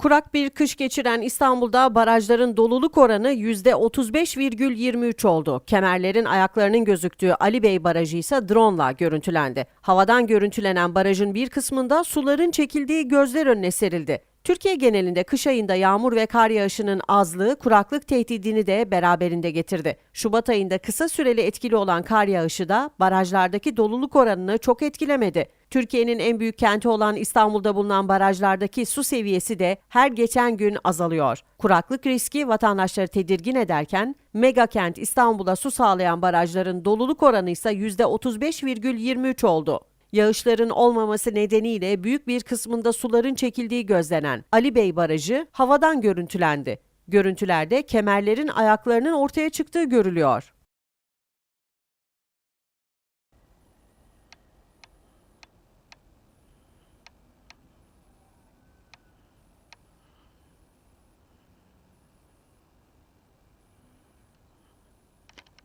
Kurak bir kış geçiren İstanbul'da barajların doluluk oranı %35,23 oldu. Kemerlerin ayaklarının gözüktüğü Ali Bey Barajı ise drone'la görüntülendi. Havadan görüntülenen barajın bir kısmında suların çekildiği gözler önüne serildi. Türkiye genelinde kış ayında yağmur ve kar yağışının azlığı kuraklık tehdidini de beraberinde getirdi. Şubat ayında kısa süreli etkili olan kar yağışı da barajlardaki doluluk oranını çok etkilemedi. Türkiye'nin en büyük kenti olan İstanbul'da bulunan barajlardaki su seviyesi de her geçen gün azalıyor. Kuraklık riski vatandaşları tedirgin ederken mega kent İstanbul'a su sağlayan barajların doluluk oranı ise %35,23 oldu. Yağışların olmaması nedeniyle büyük bir kısmında suların çekildiği gözlenen Ali Bey Barajı havadan görüntülendi. Görüntülerde kemerlerin ayaklarının ortaya çıktığı görülüyor.